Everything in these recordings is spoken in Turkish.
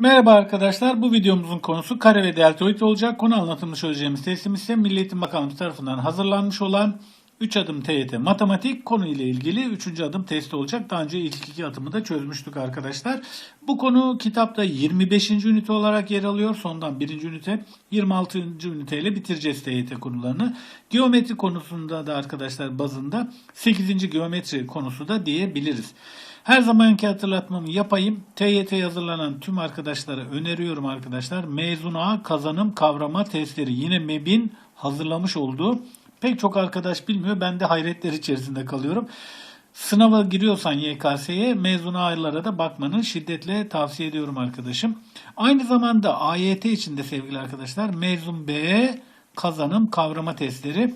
Merhaba arkadaşlar. Bu videomuzun konusu kare ve deltoid olacak. Konu anlatımını çözeceğimiz testim ise Milli Eğitim Bakanlığı tarafından hazırlanmış olan 3 adım TYT matematik konu ile ilgili 3. adım testi olacak. Daha önce ilk iki adımı da çözmüştük arkadaşlar. Bu konu kitapta 25. ünite olarak yer alıyor. Sondan 1. ünite 26. üniteyle bitireceğiz TYT konularını. Geometri konusunda da arkadaşlar bazında 8. geometri konusu da diyebiliriz. Her zamanki hatırlatmamı yapayım. TYT hazırlanan tüm arkadaşlara öneriyorum arkadaşlar. Mezuna kazanım kavrama testleri yine MEB'in hazırlamış olduğu. Pek çok arkadaş bilmiyor. Ben de hayretler içerisinde kalıyorum. Sınava giriyorsan YKS'ye mezuna aylara da bakmanı şiddetle tavsiye ediyorum arkadaşım. Aynı zamanda AYT için de sevgili arkadaşlar mezun B kazanım kavrama testleri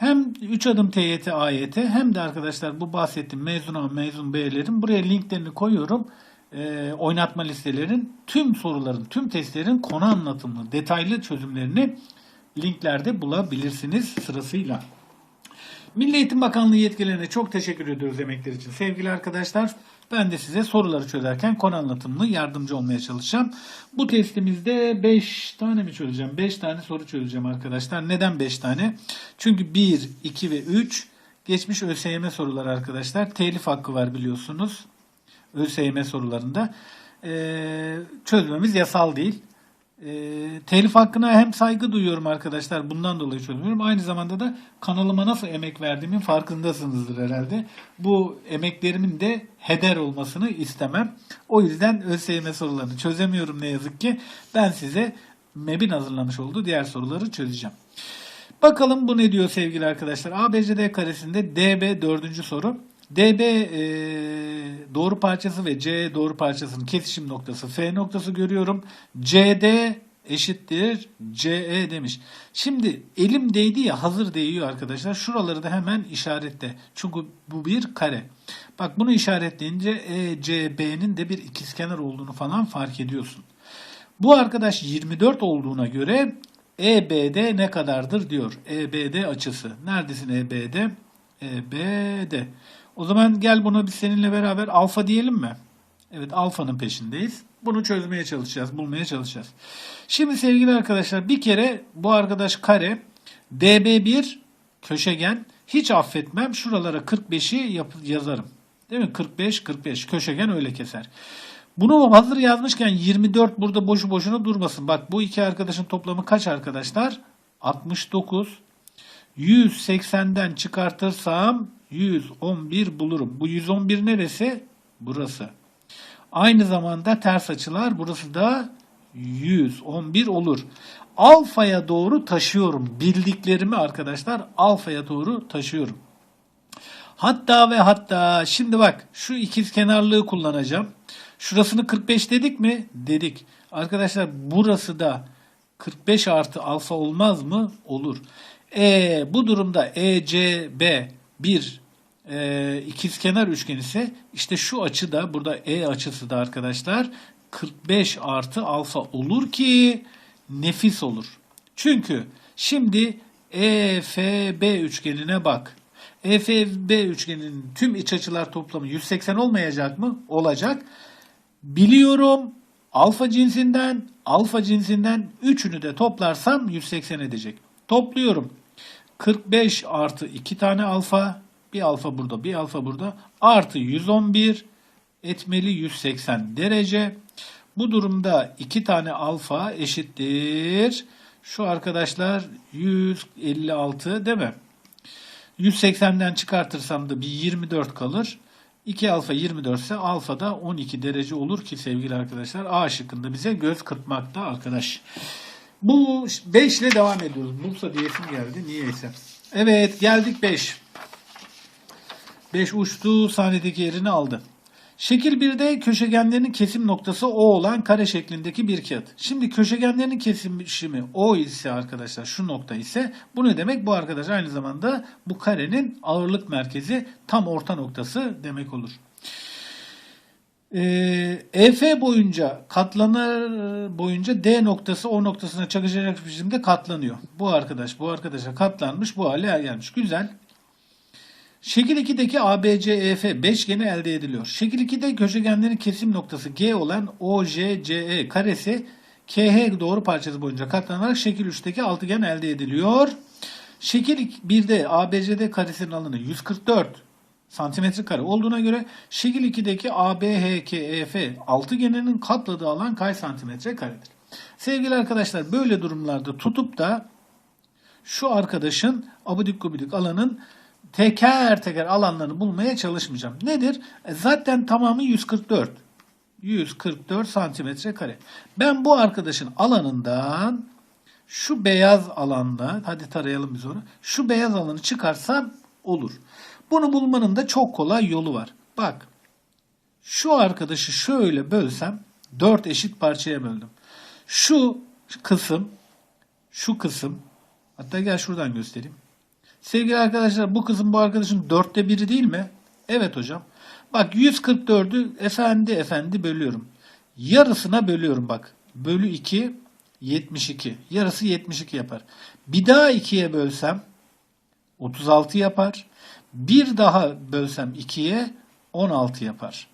hem 3 adım TYT, AYT hem de arkadaşlar bu bahsettiğim mezun A, mezun B'lerin buraya linklerini koyuyorum. Ee, oynatma listelerin tüm soruların, tüm testlerin konu anlatımlı, detaylı çözümlerini linklerde bulabilirsiniz sırasıyla. Milli Eğitim Bakanlığı yetkililerine çok teşekkür ediyoruz emekler için sevgili arkadaşlar. Ben de size soruları çözerken konu anlatımlı yardımcı olmaya çalışacağım. Bu testimizde 5 tane mi çözeceğim? 5 tane soru çözeceğim arkadaşlar. Neden 5 tane? Çünkü 1, 2 ve 3 geçmiş ÖSYM soruları arkadaşlar. Telif hakkı var biliyorsunuz. ÖSYM sorularında. Ee, çözmemiz yasal değil. E, telif hakkına hem saygı duyuyorum arkadaşlar. Bundan dolayı çözmüyorum. Aynı zamanda da kanalıma nasıl emek verdiğimin farkındasınızdır herhalde. Bu emeklerimin de heder olmasını istemem. O yüzden ÖSYM sorularını çözemiyorum ne yazık ki. Ben size MEB'in hazırlamış olduğu diğer soruları çözeceğim. Bakalım bu ne diyor sevgili arkadaşlar. ABCD karesinde DB dördüncü soru. DB e, doğru parçası ve C doğru parçasının kesişim noktası F noktası görüyorum. CD eşittir CE demiş. Şimdi elim değdi ya hazır değiyor arkadaşlar. Şuraları da hemen işaretle. Çünkü bu bir kare. Bak bunu işaretleyince ECB'nin de bir ikizkenar olduğunu falan fark ediyorsun. Bu arkadaş 24 olduğuna göre EBD ne kadardır diyor. EBD açısı. Neredesin EBD? EBD. O zaman gel bunu biz seninle beraber alfa diyelim mi? Evet alfanın peşindeyiz. Bunu çözmeye çalışacağız, bulmaya çalışacağız. Şimdi sevgili arkadaşlar bir kere bu arkadaş kare DB1 köşegen hiç affetmem. Şuralara 45'i yap- yazarım. Değil mi? 45 45 köşegen öyle keser. Bunu hazır yazmışken 24 burada boşu boşuna durmasın. Bak bu iki arkadaşın toplamı kaç arkadaşlar? 69. 180'den çıkartırsam 111 bulurum. Bu 111 neresi? Burası. Aynı zamanda ters açılar burası da 111 olur. Alfaya doğru taşıyorum. Bildiklerimi arkadaşlar alfaya doğru taşıyorum. Hatta ve hatta şimdi bak şu ikiz kenarlığı kullanacağım. Şurasını 45 dedik mi? Dedik. Arkadaşlar burası da 45 artı alfa olmaz mı? Olur. E, bu durumda ECB bir e, ikizkenar üçgen ise işte şu açı da burada E açısı da arkadaşlar 45 artı alfa olur ki nefis olur. Çünkü şimdi EFB üçgenine bak. EFB üçgeninin tüm iç açılar toplamı 180 olmayacak mı? Olacak. Biliyorum alfa cinsinden alfa cinsinden 3'ünü de toplarsam 180 edecek. Topluyorum. 45 artı 2 tane alfa bir alfa burada bir alfa burada artı 111 etmeli 180 derece. Bu durumda 2 tane alfa eşittir. Şu arkadaşlar 156 değil mi? 180'den çıkartırsam da bir 24 kalır. 2 alfa 24 ise alfa da 12 derece olur ki sevgili arkadaşlar A şıkkında bize göz kırpmakta arkadaş. Bu 5 ile devam ediyoruz. Bursa diyesim geldi niyeyse. Evet geldik 5. 5 uçtu sahnedeki yerini aldı. Şekil 1'de köşegenlerin kesim noktası O olan kare şeklindeki bir kağıt. Şimdi köşegenlerin kesişimi O ise arkadaşlar şu nokta ise bu ne demek? Bu arkadaş aynı zamanda bu karenin ağırlık merkezi tam orta noktası demek olur. Ee, EF boyunca katlanır boyunca D noktası O noktasına çakışacak biçimde katlanıyor. Bu arkadaş bu arkadaşa katlanmış bu hale gelmiş. Güzel. Şekil 2'deki ABCEF beşgeni elde ediliyor. Şekil 2'de köşegenlerin kesim noktası G olan OJCE karesi KH doğru parçası boyunca katlanarak şekil 3'teki altıgen elde ediliyor. Şekil 1'de ABCD karesinin alanı 144 santimetre kare olduğuna göre şekil 2'deki ABHKEF altıgeninin kapladığı alan kaç santimetre karedir? Sevgili arkadaşlar böyle durumlarda tutup da şu arkadaşın abidik gubidik alanın teker teker alanlarını bulmaya çalışmayacağım. Nedir? E zaten tamamı 144. 144 santimetre kare. Ben bu arkadaşın alanından şu beyaz alanda, hadi tarayalım biz onu. Şu beyaz alanı çıkarsam olur. Bunu bulmanın da çok kolay yolu var. Bak. Şu arkadaşı şöyle bölsem 4 eşit parçaya böldüm. Şu kısım, şu kısım, hatta gel şuradan göstereyim. Sevgili arkadaşlar bu kısım bu arkadaşın dörtte biri değil mi? Evet hocam. Bak 144'ü efendi efendi bölüyorum. Yarısına bölüyorum bak. Bölü 2 72. Yarısı 72 yapar. Bir daha 2'ye bölsem 36 yapar. Bir daha bölsem 2'ye 16 yapar.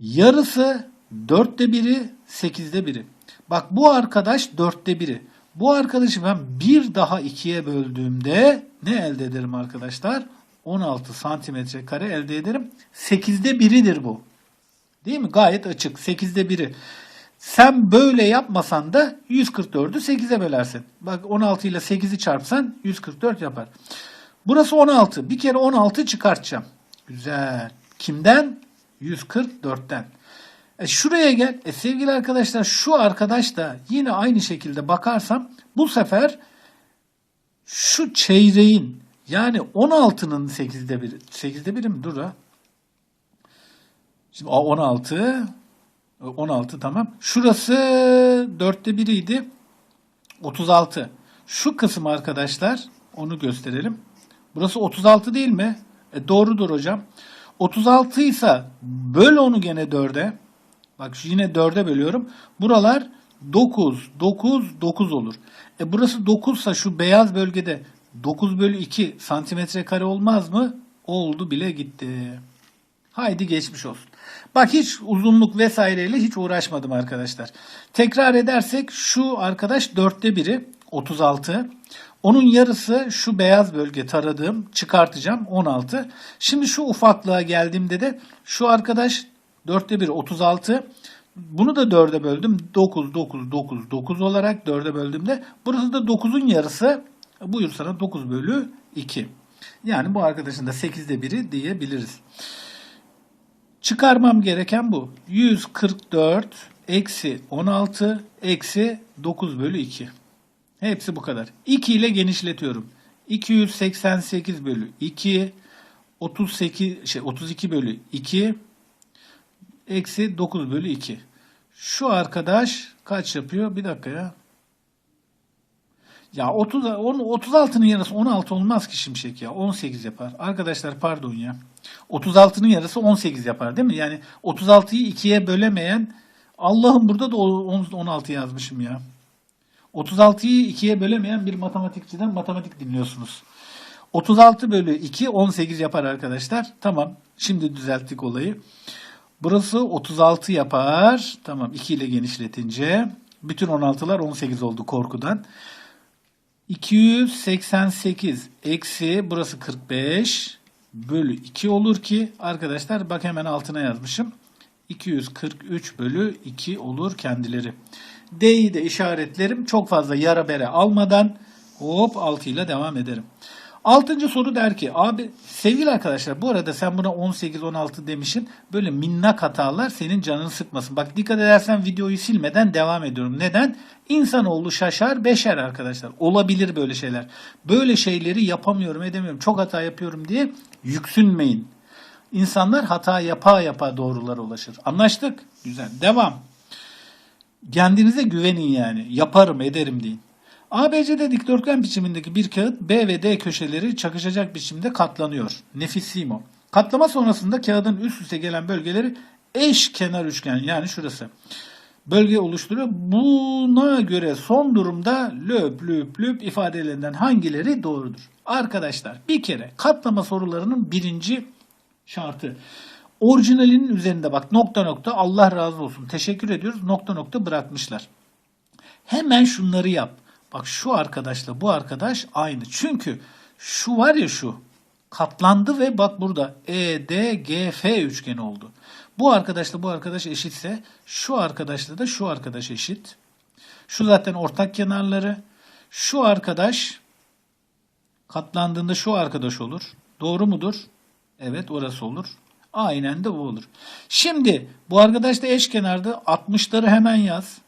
Yarısı dörtte biri, sekizde biri. Bak bu arkadaş dörtte biri. Bu arkadaşı ben bir daha ikiye böldüğümde ne elde ederim arkadaşlar? 16 santimetre kare elde ederim. Sekizde biridir bu. Değil mi? Gayet açık. Sekizde biri. Sen böyle yapmasan da 144'ü 8'e bölersin. Bak 16 ile 8'i çarpsan 144 yapar. Burası 16. Bir kere 16 çıkartacağım. Güzel. Kimden? 144'ten. E şuraya gel. E sevgili arkadaşlar şu arkadaş da yine aynı şekilde bakarsam bu sefer şu çeyreğin yani 16'nın 8'de biri. 8'de biri mi? Dur ha. Şimdi 16 16 tamam. Şurası 4'te biriydi. 36. Şu kısım arkadaşlar onu gösterelim. Burası 36 değil mi? E doğrudur hocam. 36 ise böl onu gene 4'e. Bak yine 4'e bölüyorum. Buralar 9, 9, 9 olur. E burası 9 ise şu beyaz bölgede 9 bölü 2 santimetre kare olmaz mı? Oldu bile gitti. Haydi geçmiş olsun. Bak hiç uzunluk vesaireyle hiç uğraşmadım arkadaşlar. Tekrar edersek şu arkadaş dörtte biri 36. Onun yarısı şu beyaz bölge taradığım çıkartacağım 16. Şimdi şu ufaklığa geldiğimde de şu arkadaş dörtte bir 36. Bunu da dörde böldüm. 9, 9, 9, 9 olarak dörde böldüğümde burası da 9'un yarısı. Buyur sana 9 bölü 2. Yani bu arkadaşın da 8'de biri diyebiliriz. Çıkarmam gereken bu. 144 eksi 16 eksi 9 bölü 2. Hepsi bu kadar. 2 ile genişletiyorum. 288 bölü 2 38 şey 32 bölü 2 eksi 9 bölü 2. Şu arkadaş kaç yapıyor? Bir dakika ya. Ya 30 10 36'nın yarısı 16 olmaz ki şimşek ya. 18 yapar. Arkadaşlar pardon ya. 36'nın yarısı 18 yapar değil mi? Yani 36'yı 2'ye bölemeyen Allah'ım burada da 16 yazmışım ya. 36'yı 2'ye bölemeyen bir matematikçiden matematik dinliyorsunuz. 36 bölü 2 18 yapar arkadaşlar. Tamam. Şimdi düzelttik olayı. Burası 36 yapar. Tamam 2 ile genişletince. Bütün 16'lar 18 oldu korkudan. 288 eksi burası 45 bölü 2 olur ki arkadaşlar bak hemen altına yazmışım. 243 bölü 2 olur kendileri. D'yi de işaretlerim çok fazla yara bere almadan hop 6 ile devam ederim. Altıncı soru der ki abi sevgili arkadaşlar bu arada sen buna 18-16 demişsin. Böyle minnak hatalar senin canını sıkmasın. Bak dikkat edersen videoyu silmeden devam ediyorum. Neden? İnsanoğlu şaşar beşer arkadaşlar. Olabilir böyle şeyler. Böyle şeyleri yapamıyorum edemiyorum. Çok hata yapıyorum diye yüksünmeyin. İnsanlar hata yapa yapa doğrulara ulaşır. Anlaştık? Güzel. Devam. Kendinize güvenin yani. Yaparım ederim deyin. ABC'de dikdörtgen biçimindeki bir kağıt B ve D köşeleri çakışacak biçimde katlanıyor. Nefissimo. Katlama sonrasında kağıdın üst üste gelen bölgeleri eş kenar üçgen yani şurası. bölge oluşturuyor. Buna göre son durumda löp löp löp ifadelerinden hangileri doğrudur? Arkadaşlar bir kere katlama sorularının birinci şartı. Orijinalinin üzerinde bak nokta nokta Allah razı olsun teşekkür ediyoruz nokta nokta bırakmışlar. Hemen şunları yap. Bak şu arkadaşla bu arkadaş aynı. Çünkü şu var ya şu katlandı ve bak burada E, D, G, F üçgeni oldu. Bu arkadaşla bu arkadaş eşitse şu arkadaşla da şu arkadaş eşit. Şu zaten ortak kenarları. Şu arkadaş katlandığında şu arkadaş olur. Doğru mudur? Evet orası olur. Aynen de bu olur. Şimdi bu arkadaş da eşkenarda 60'ları hemen yaz.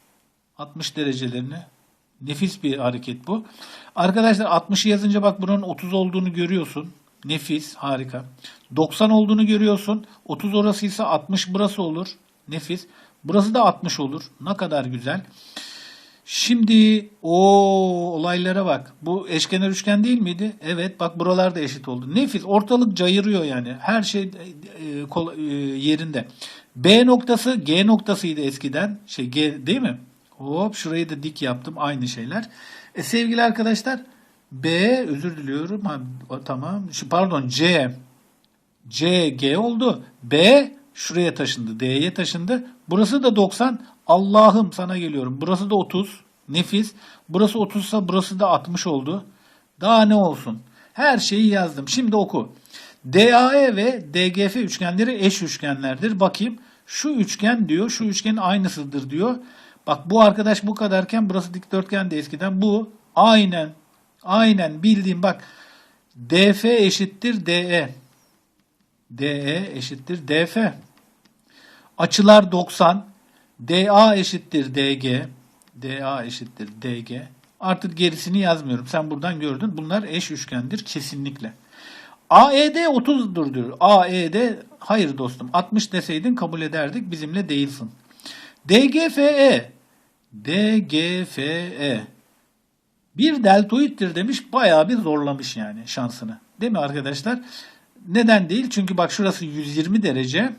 60 derecelerini. Nefis bir hareket bu. Arkadaşlar 60'ı yazınca bak buranın 30 olduğunu görüyorsun. Nefis, harika. 90 olduğunu görüyorsun. 30 orasıysa 60 burası olur. Nefis. Burası da 60 olur. Ne kadar güzel. Şimdi o olaylara bak. Bu eşkenar üçgen değil miydi? Evet bak buralar da eşit oldu. Nefis ortalık cayırıyor yani. Her şey e, kol- e, yerinde. B noktası G noktasıydı eskiden. Şey G değil mi? Hop şurayı da dik yaptım. Aynı şeyler. E, sevgili arkadaşlar B özür diliyorum. Ha, tamam. Şu, pardon C C G oldu. B şuraya taşındı. D'ye taşındı. Burası da 90. Allah'ım sana geliyorum. Burası da 30. Nefis. Burası 30 ise burası da 60 oldu. Daha ne olsun? Her şeyi yazdım. Şimdi oku. DAE ve DGF üçgenleri eş üçgenlerdir. Bakayım. Şu üçgen diyor. Şu üçgenin aynısıdır diyor. Bak bu arkadaş bu kadarken burası dikdörtgen de eskiden. Bu aynen aynen bildiğim bak DF eşittir DE. DE eşittir DF. Açılar 90. DA eşittir DG. DA eşittir DG. Artık gerisini yazmıyorum. Sen buradan gördün. Bunlar eş üçgendir kesinlikle. AED 30'dur diyor. AED hayır dostum 60 deseydin kabul ederdik. Bizimle değilsin. DGFE DGFE bir deltoittir demiş. Bayağı bir zorlamış yani şansını. Değil mi arkadaşlar? Neden değil? Çünkü bak şurası 120 derece.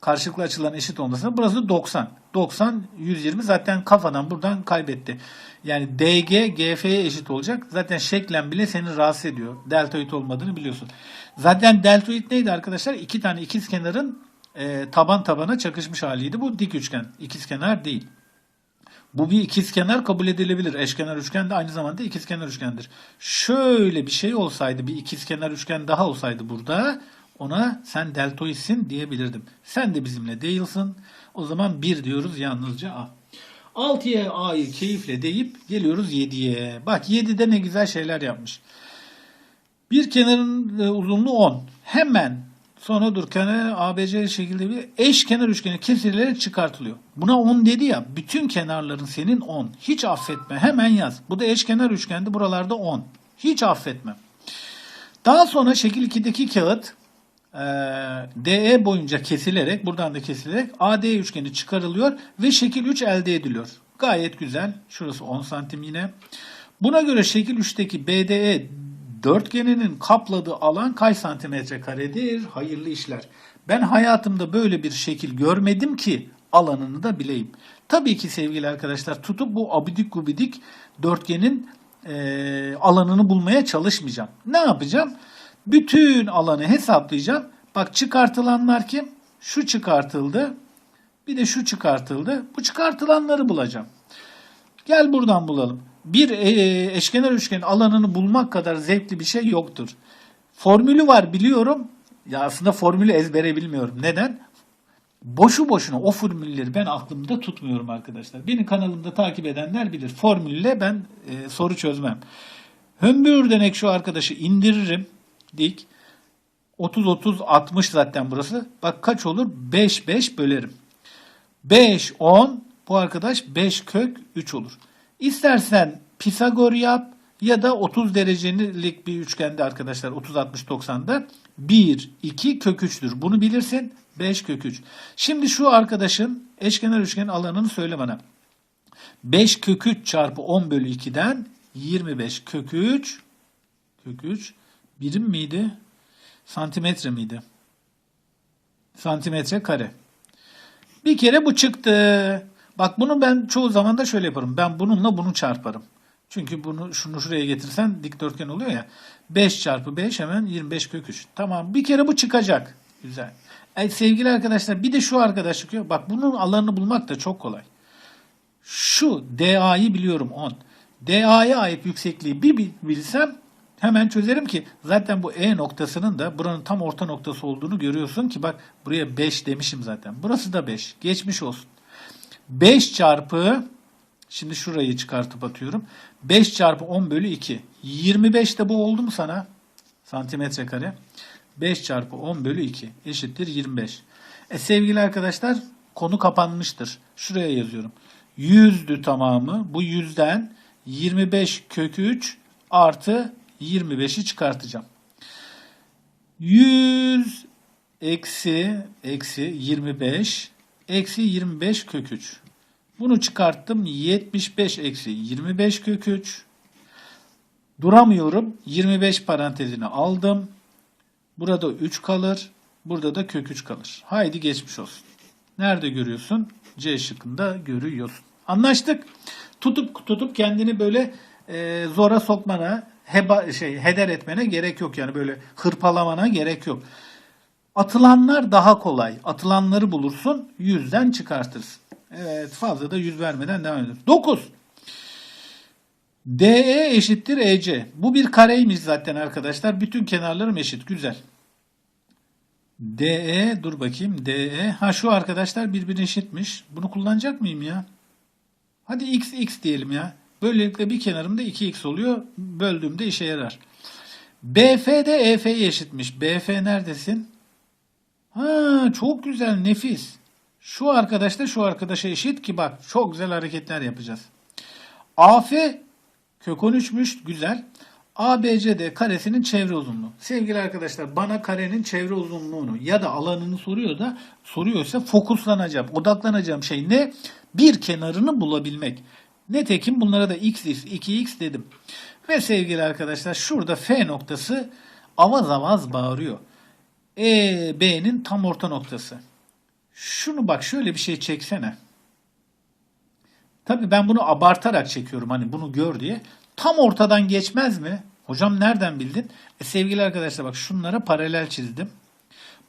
Karşılıklı açılan eşit olmasına. Burası 90. 90, 120 zaten kafadan buradan kaybetti. Yani DG, GF'ye eşit olacak. Zaten şeklen bile seni rahatsız ediyor. Deltoid olmadığını biliyorsun. Zaten deltoid neydi arkadaşlar? İki tane ikiz kenarın e, taban tabana çakışmış haliydi. Bu dik üçgen. İkiz kenar değil. Bu bir ikizkenar kabul edilebilir. Eşkenar üçgen de aynı zamanda ikizkenar üçgendir. Şöyle bir şey olsaydı, bir ikizkenar üçgen daha olsaydı burada ona sen deltoidsin diyebilirdim. Sen de bizimle değilsin. O zaman 1 diyoruz yalnızca A. 6'ya A'yı keyifle deyip geliyoruz 7'ye. Bak 7'de ne güzel şeyler yapmış. Bir kenarın e, uzunluğu 10. Hemen sonra dur kenar ABC şekilde bir eş kenar üçgeni kesilerek çıkartılıyor. Buna 10 dedi ya bütün kenarların senin 10. Hiç affetme hemen yaz. Bu da eş kenar üçgendi buralarda 10. Hiç affetme. Daha sonra şekil 2'deki kağıt e, DE boyunca kesilerek buradan da kesilerek AD üçgeni çıkarılıyor ve şekil 3 elde ediliyor. Gayet güzel. Şurası 10 santim yine. Buna göre şekil 3'teki BDE dörtgeninin kapladığı alan kaç santimetre karedir? Hayırlı işler. Ben hayatımda böyle bir şekil görmedim ki alanını da bileyim. Tabii ki sevgili arkadaşlar tutup bu abidik gubidik dörtgenin e, alanını bulmaya çalışmayacağım. Ne yapacağım? Bütün alanı hesaplayacağım. Bak çıkartılanlar kim? Şu çıkartıldı. Bir de şu çıkartıldı. Bu çıkartılanları bulacağım. Gel buradan bulalım. Bir e, eşkenar üçgenin alanını bulmak kadar zevkli bir şey yoktur. Formülü var biliyorum. Ya aslında formülü ezbere bilmiyorum. Neden? Boşu boşuna o formülleri ben aklımda tutmuyorum arkadaşlar. Beni kanalımda takip edenler bilir. Formülle ben e, soru çözmem. Hömbür denek şu arkadaşı indiririm. Dik. 30 30 60 zaten burası. Bak kaç olur? 5 5 bölerim. 5 10 bu arkadaş 5 kök 3 olur. İstersen Pisagor yap ya da 30 derecelik bir üçgende arkadaşlar 30 60 90'da 1 2 kök 3'tür. Bunu bilirsin. 5 kök 3. Şimdi şu arkadaşın eşkenar üçgen alanını söyle bana. 5 kök 3 çarpı 10 bölü 2'den 25 kök 3 kök 3 birim miydi? Santimetre miydi? Santimetre kare. Bir kere bu çıktı. Bak bunu ben çoğu zaman da şöyle yaparım. Ben bununla bunu çarparım. Çünkü bunu şunu şuraya getirsen dikdörtgen oluyor ya. 5 çarpı 5 hemen 25 kök 3. Tamam bir kere bu çıkacak. Güzel. E, sevgili arkadaşlar bir de şu arkadaş çıkıyor. Bak bunun alanını bulmak da çok kolay. Şu DA'yı biliyorum 10. DA'ya ait yüksekliği bir bil- bilsem hemen çözerim ki zaten bu E noktasının da buranın tam orta noktası olduğunu görüyorsun ki bak buraya 5 demişim zaten. Burası da 5. Geçmiş olsun. 5 çarpı şimdi şurayı çıkartıp atıyorum. 5 çarpı 10 bölü 2. 25 de bu oldu mu sana? Santimetre kare. 5 çarpı 10 bölü 2 eşittir 25. E sevgili arkadaşlar konu kapanmıştır. Şuraya yazıyorum. 100'dü tamamı. Bu 100'den 25 kök 3 artı 25'i çıkartacağım. 100 eksi eksi 25 eksi 25 kök 3. Bunu çıkarttım. 75 eksi 25 kök 3. Duramıyorum. 25 parantezini aldım. Burada 3 kalır. Burada da kök 3 kalır. Haydi geçmiş olsun. Nerede görüyorsun? C şıkkında görüyorsun. Anlaştık. Tutup tutup kendini böyle e, zora sokmana, heba, şey heder etmene gerek yok yani böyle hırpalamana gerek yok. Atılanlar daha kolay. Atılanları bulursun, yüzden çıkartırsın. Evet, fazla da yüz vermeden devam edelim. 9. DE eşittir EC. Bu bir kareymiş zaten arkadaşlar. Bütün kenarlarım eşit. Güzel. DE dur bakayım. DE. Ha şu arkadaşlar birbirine eşitmiş. Bunu kullanacak mıyım ya? Hadi x x diyelim ya. Böylelikle bir kenarımda 2x oluyor. Böldüğümde işe yarar. BF de EF'ye eşitmiş. BF neredesin? Ha çok güzel nefis. Şu arkadaş da şu arkadaşa eşit ki bak çok güzel hareketler yapacağız. AF kök 13'müş güzel. ABCD karesinin çevre uzunluğu. Sevgili arkadaşlar bana karenin çevre uzunluğunu ya da alanını soruyor da soruyorsa fokuslanacağım. Odaklanacağım şey ne? Bir kenarını bulabilmek. Netekim bunlara da x, x 2x dedim. Ve sevgili arkadaşlar şurada F noktası avaz avaz bağırıyor. E, B'nin tam orta noktası. Şunu bak şöyle bir şey çeksene. Tabii ben bunu abartarak çekiyorum hani bunu gör diye. Tam ortadan geçmez mi? Hocam nereden bildin? E sevgili arkadaşlar bak şunlara paralel çizdim.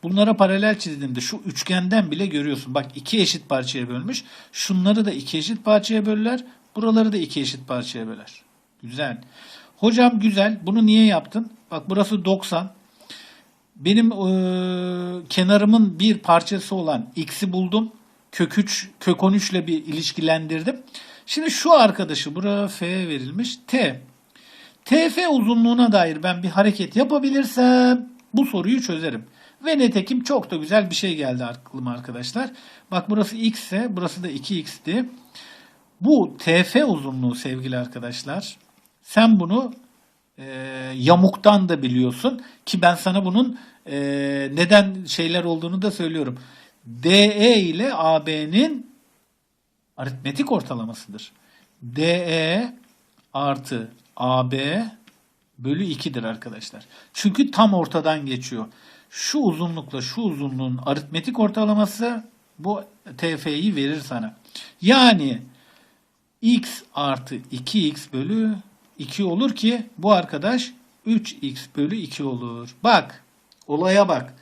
Bunlara paralel çizdiğimde şu üçgenden bile görüyorsun. Bak iki eşit parçaya bölmüş. Şunları da iki eşit parçaya böller. Buraları da iki eşit parçaya böler. Güzel. Hocam güzel. Bunu niye yaptın? Bak burası 90. Benim e, kenarımın bir parçası olan x'i buldum. Kök 3, kök 13 ile bir ilişkilendirdim. Şimdi şu arkadaşı buraya f verilmiş t. TF uzunluğuna dair ben bir hareket yapabilirsem bu soruyu çözerim. Ve netekim çok da güzel bir şey geldi aklıma arkadaşlar. Bak burası x ise burası da 2x'ti. Bu TF uzunluğu sevgili arkadaşlar. Sen bunu e, yamuktan da biliyorsun ki ben sana bunun e, neden şeyler olduğunu da söylüyorum. DE ile AB'nin aritmetik ortalamasıdır. DE artı AB bölü 2'dir arkadaşlar. Çünkü tam ortadan geçiyor. Şu uzunlukla şu uzunluğun aritmetik ortalaması bu TF'yi verir sana. Yani x artı 2x bölü 2 olur ki bu arkadaş 3x bölü 2 olur. Bak olaya bak.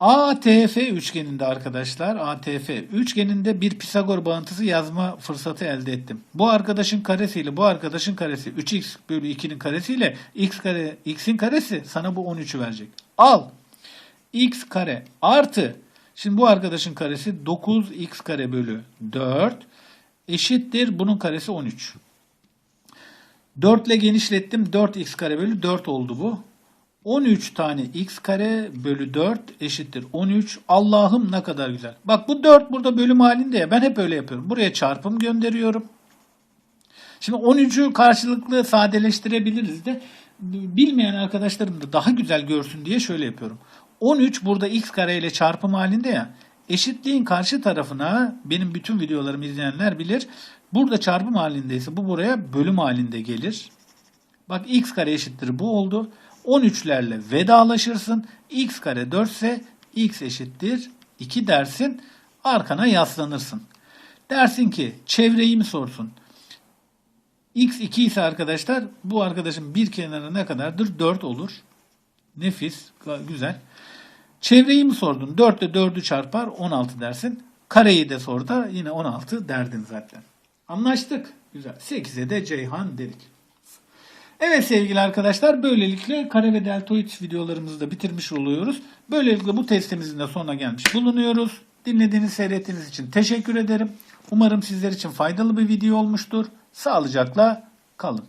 ATF üçgeninde arkadaşlar ATF üçgeninde bir Pisagor bağıntısı yazma fırsatı elde ettim. Bu arkadaşın karesiyle bu arkadaşın karesi 3x bölü 2'nin karesiyle x kare x'in karesi sana bu 13'ü verecek. Al x kare artı şimdi bu arkadaşın karesi 9x kare bölü 4 eşittir bunun karesi 13. 4 ile genişlettim 4x kare bölü 4 oldu bu. 13 tane x kare bölü 4 eşittir 13. Allah'ım ne kadar güzel. Bak bu 4 burada bölüm halinde ya. Ben hep öyle yapıyorum. Buraya çarpım gönderiyorum. Şimdi 13'ü karşılıklı sadeleştirebiliriz de bilmeyen arkadaşlarım da daha güzel görsün diye şöyle yapıyorum. 13 burada x kare ile çarpım halinde ya. Eşitliğin karşı tarafına benim bütün videolarımı izleyenler bilir. Burada çarpım halindeyse bu buraya bölüm halinde gelir. Bak x kare eşittir bu oldu. 13'lerle vedalaşırsın. x kare 4 ise x eşittir 2 dersin. Arkana yaslanırsın. Dersin ki çevreyi mi sorsun? X 2 ise arkadaşlar bu arkadaşın bir kenarı ne kadardır? 4 olur. Nefis. Güzel. Çevreyi mi sordun? 4 ile 4'ü çarpar 16 dersin. Kareyi de sor da yine 16 derdin zaten. Anlaştık. Güzel. 8'e de Ceyhan dedik. Evet sevgili arkadaşlar böylelikle kare ve deltoid videolarımızı da bitirmiş oluyoruz. Böylelikle bu testimizin de sonuna gelmiş bulunuyoruz. Dinlediğiniz, seyrettiğiniz için teşekkür ederim. Umarım sizler için faydalı bir video olmuştur. Sağlıcakla kalın.